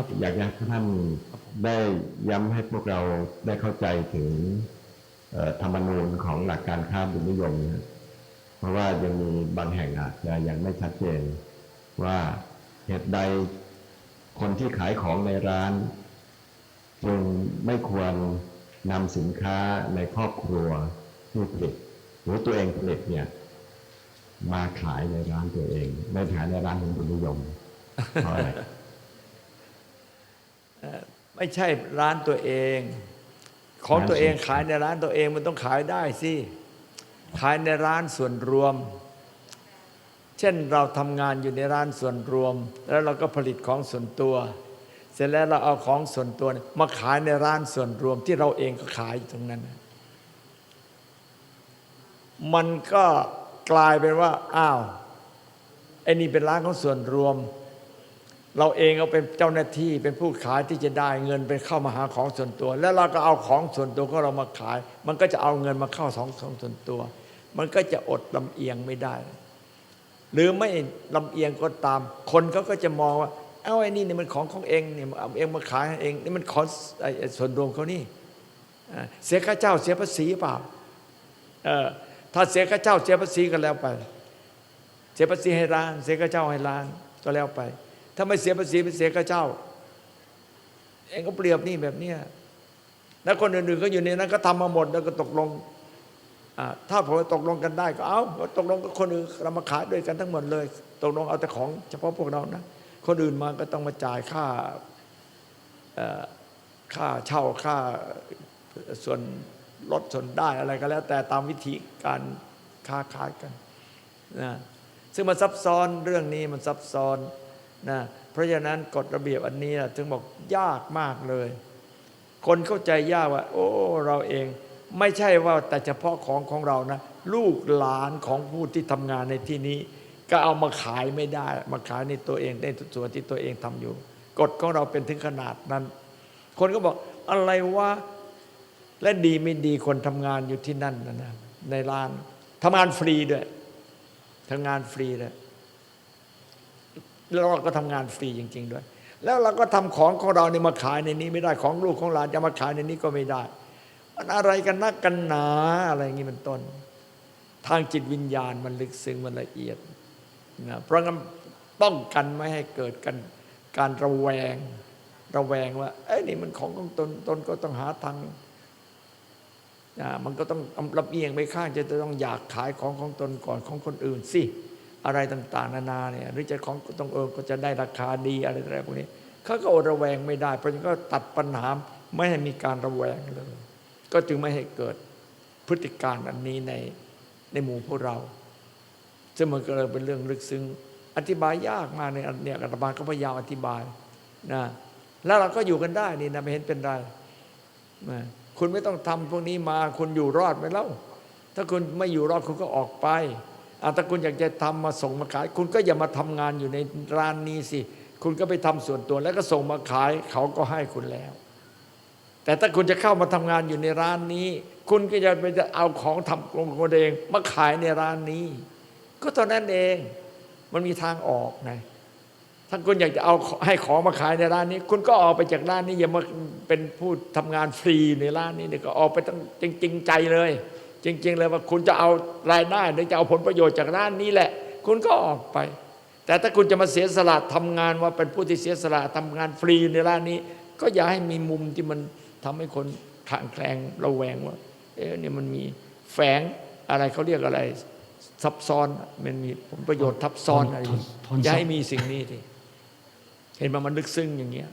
ครับอยากให้ท่านได้ย้ำให้พวกเราได้เข้าใจถึงธรรมนูญของหลักการค้าบุญนิยมนะเพราะว่ายังมีบางแห่งอาจจะยังไม่ชัดเจน ว่าเหตุใดคนที่ขายของในร้านจึงไม่ควรนำสินค้าในครอบครัวที่ผลิตหรือตัวเองผลิตเนี่ย มาขายในร้านตัวเองไม่ขายในร้านของบุญนิยมเพราะอะไร ไม่ใช่ร้านตัวเอง ของร้านตัวเองส่วนขายในร้านตัวเองมันต้องขายได้สิขายในร้านส่วนรวม เช่นเราทำงานอยู่ในร้านส่วนรวม แล้วเราก็ผลิตของส่วนตัว เสร็จแล้วเราเอาของส่วนตัวเนี่ยมาขายในร้านส่วนรวมที่เราเองก็ขายอยู่ตรงนั้นน่ะมันก็กลายเป็นว่าอ้าวไอ้นี่เป็นร้านของส่วนรวม เราเองก็เป็นเจ้าหน้าที่เป็นผู้ขายที่จะได้เงินไปเข้ามาหาของส่วนตัว แล้วเราก็เอาของส่วนตัวของเรามาขาย มันก็จะเอาเงินมาเข้าสองของส่วนตัว มันก็จะอดลำเอียงไม่ได้ หรือไม่ลำเอียงก็ตาม คนเขาก็จะมองว่า เอ้าไอ้นี่เนี่ยมันของของเองเนี่ยเอาเองมาขายเองนี่มันของส่วนรวมเขานี่เสียค่าเจ้าเสียภาษีเปล่าถ้าเสียค่าเจ้าเสียภาษีก็แล้วไป เสียภาษีให้ร้าน เสียค่าเจ้าให้ร้านก็แล้วไป ถ้าไม่เสียภาษีไปเสียค่าเจ้า เองก็เปรียบนี่แบบเนี้ยแล้วคนอื่นๆก็อยู่ในนั้นก็ทำมาหมดแล้วก็ตกลงอถ้าผมตกลงกันได้ก็เอาตกลงกับคนอื่นเรามาขายด้วยกันทั้งหมดเลย ตกลงเอาแต่ของเฉพาะพวกเรานะคนอื่นมาก็ต้องมาจ่ายค่าค่าเช่าค่าส่วนลดส่วนได้อะไรก็แล้ว แต่ตามวิธีการค้าขายกันนะซึ่งมันซับซ้อนเรื่องนี้มันซับซ้อน นะเพราะฉะนั้นกฎระเบียบอันนี้นะถึงบอกยากมากเลย คนเข้าใจยากว่า โอ้เราเอง ไม่ใช่ว่าแต่เฉพาะของของเรานะ ลูกหลานของผู้ที่ทำงานในที่นี้ ก็เอามาขายไม่ได้ มาขายในตัวเองในส่วนที่ตัวเองทำอยู่ กฎของเราเป็นถึงขนาดนั้น คนก็บอกอะไรวะและดีไม่ดีคนทำงานอยู่ที่นั่นนะนะในร้านทำงานฟรีด้วยทำงานฟรีด้วย แล้วเราก็ทำงานฟรีจริง ๆ ด้วย แล้วเราก็ทำของของเราเนี่ยมาขายในนี้ไม่ได้ของลูกของหลานจะมาขายในนี้ก็ไม่ได้ มันอะไรกันนักกันหนาอะไรอย่างนี้เป็นต้น ทางจิตวิญญาณมันลึกซึ้งมันละเอียดนะเพราะงั้นป้องกันไม่ให้เกิดกันการระแวงระแวงว่าเอ้ยนี่มันของของตนตนก็ต้องหาทางอ่ามันก็ต้องลำเอียงไปข้างจะต้องอยากขายของของตนก่อนของคนอื่นสิ อะไรต่าง ๆ นานาเนี่ยหรือจะของต้องเออก็จะได้ราคาดีอะไรอะไรพวกนี้เขาก็อดระแวงไม่ได้ เพราะฉะนั้นก็ตัดปัญหาไม่ให้มีการระแวงเลย ก็จึงไม่ให้เกิดพฤติการอันนี้ในในหมู่พวกเราซึ่งมันก็เลยเป็นเรื่องลึกซึ้งอธิบายยากมากในอันเนี่ยอาตมาก็พยายามอธิบายนะแล้วเราก็อยู่กันได้นี่นะไม่เห็นเป็นไรนะคุณไม่ต้องทำพวกนี้มา คุณอยู่รอดไหมเล่าถ้าคุณไม่อยู่รอดคุณก็ออกไป อะถ้าคุณอยากจะทำมาส่งมาขาย คุณก็อย่ามาทำงานอยู่ในร้านนี้สิ คุณก็ไปทำส่วนตัวแล้วก็ส่งมาขาย เขาก็ให้คุณแล้ว แต่ถ้าคุณจะเข้ามาทำงานอยู่ในร้านนี้ คุณก็จะไปจะเอาของทำของตัวเอง มาขายในร้านนี้ ก็เท่านั้นเอง มันมีทางออกไงถ้าคุณอยากจะเอาให้ของมาขายในร้านนี้ คุณก็ออกไปจากร้านนี้อย่ามาเป็นผู้ทำงานฟรีในร้านนี้เนี่ยก็ออกไปตั้งจริงใจเลย จริง ๆ เลยว่าคุณจะเอารายได้หรือจะเอาผลประโยชน์จากร้านนี้แหละ คุณก็ออกไป แต่ถ้าคุณจะมาเสียสละทำงานว่าเป็นผู้ที่เสียสละทำงานฟรีในร้านนี้ ก็อย่าให้มีมุมที่มันทำให้คนขางแคลงระแวงว่า เอ๊ะเนี่ยมันมีแฝงอะไรเขาเรียกอะไร ซับซ้อนมันมีผลประโยชน์ทับซ้อนอะไรอย่าให้มีสิ่งนี้ทีเห็นไหมมันลึกซึ้งอย่างเงี้ย